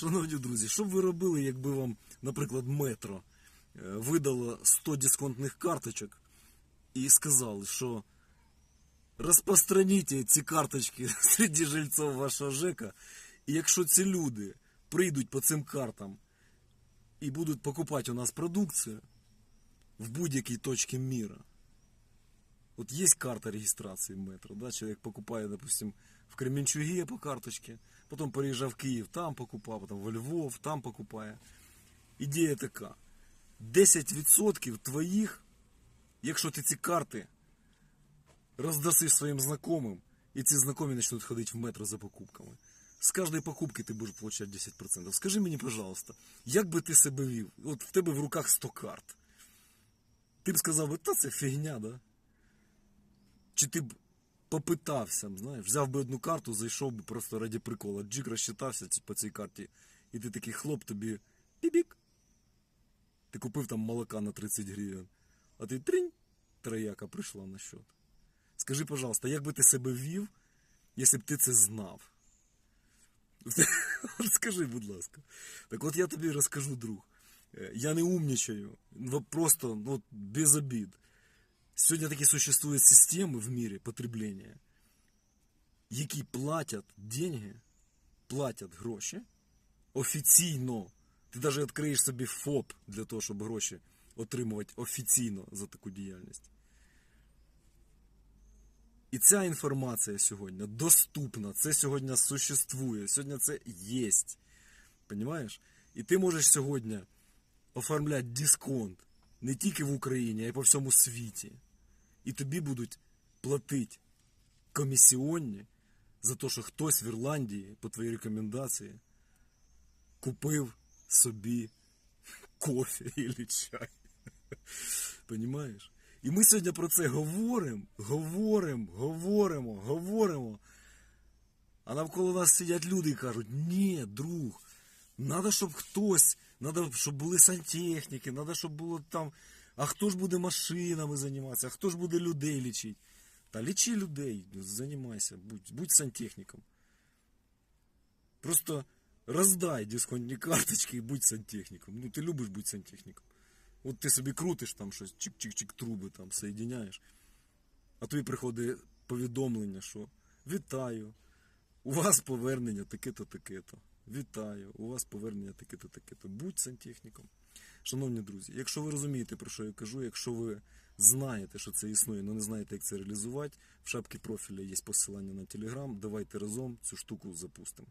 Шановні друзі, що б ви робили, якби вам, наприклад, метро е, видало 100 дисконтних карточок і сказали, що розпространіть ці карточки серед жильців вашого ЖЕКа, і якщо ці люди прийдуть по цим картам і будуть покупати у нас продукцію в будь-якій точці міра, Вот есть карта регистрации метро, да, человек покупает, допустим, в Кременчуге по карточке, потом приезжал в Киев, там покупав, потом во Львов, там покупає. Ідея така. 10% твоїх, якщо ти ці карти роздасиш своїм знайомим, і ці знайомі почнуть ходити в метро за покупками. З кожної покупки ти будеш получати 10%. Скажи мені, пожалуйста, як би ти себе вів? От в тебе в руках 100 карт. Ти б сказав би, та це фігня, да? Чи ти б попитався, знаєш, взяв би одну карту, зайшов би просто раді прикола, джик розчитався по цій карті, і ти такий хлоп тобі бібік. Ти купив там молока на 30 гривень, а ти тринь, трояка прийшла на счет. Скажи, пожалуйста, як би ти себе вів, якщо б ти це знав? Скажи, будь ласка. Так от я тобі розкажу, друг. Е, Я не умнічаю, просто ну, без обід. Сьогодні такі существують системи в мірі потреблення, які платять деньги, платять гроші офіційно. Ти навіть відкриєш собі ФОП для того, щоб гроші отримувати офіційно за таку діяльність. І ця інформація сьогодні доступна. Це сьогодні существує. Сьогодні це є. Понимаєш? І ти можеш сьогодні оформляти дисконт не тільки в Україні, а й по всьому світі. І тобі будуть платити комісіонні за те, що хтось в Ірландії по твоїй рекомендації купив собі кофе або чай. Понимаєш? І ми сьогодні про це говоримо, говоримо, говоримо, говоримо. А навколо нас сидять люди і кажуть, ні, друг, треба, щоб хтось, треба, щоб були сантехніки, треба, щоб було там. А хто ж буде машинами займатися, а хто ж буде людей лічити? Та лічи людей, займайся, будь, будь сантехніком. Просто роздай дисконтні карточки і будь сантехніком. Ну, ти любиш бути сантехніком. От ти собі крутиш там щось, чик-чик-чик, труби там соєдиняєш. А тобі приходить повідомлення, що вітаю, у вас повернення таке-то, таке-то. Вітаю, у вас повернення таке-то, таке-то. Будь сантехніком. Шановні друзі, якщо ви розумієте, про що я кажу, якщо ви знаєте, що це існує, але не знаєте, як це реалізувати, в шапці профіля є посилання на телеграм. Давайте разом цю штуку запустимо.